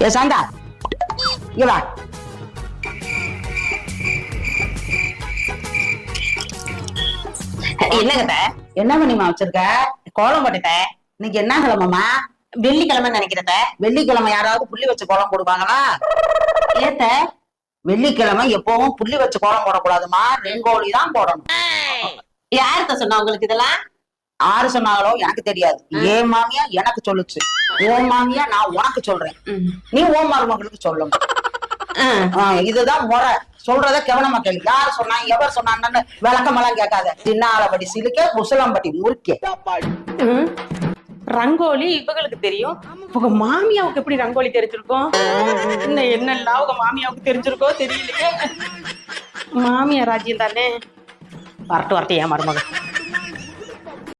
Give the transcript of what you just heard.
ஏ சாந்தா. இங்க வா. என்னங்க என்ன பண்ணிமா வச்சிருக்க? கோலம் போட்டுட்ட இன்னைக்கு என்ன கிழமைமா வெள்ளிக்கிழமை நினைக்கிறத வெள்ளிக்கிழமை யாராவது புள்ளி வச்சு கோலம் போடுவாங்களா? ஏத்த. வெள்ளிக்கிழமை எப்பவும் புள்ளி வச்சு கோலம் போடக்கூடாதுமா ரெங்கோலி தான் போடணும். யார்கிட்ட சொன்னா உங்களுக்கு இதெல்லாம்? ஆறு சொன்னாங்களோ எனக்கு தெரியாது. ஏன் மாமியா எனக்கு சொல்லுச்சு. ஓ மாமியா நான் உனக்கு சொல்றேன். நீ ஓ மருமகளுக்கு சொல்லணும் இதுதான் முறை. சொல்றத கவனமா கேளு. யார் சொன்னா எவர் சொன்னான்னு விளக்கமெல்லாம் கேட்காத. சின்னாலப்படி சிலுக்க முசலம்பட்டி முறுக்க. ரங்கோலி இவங்களுக்கு தெரியும். உங்க மாமியாவுக்கு எப்படி ரங்கோலி தெரிஞ்சிருக்கும்? இன்னும் என்னெல்லாம் உங்க மாமியாவுக்கு தெரிஞ்சிருக்கோ தெரியலையே. மாமியா ராஜ்யம் தானே? வரட்டு வரட்டு ஏன் மருமகன்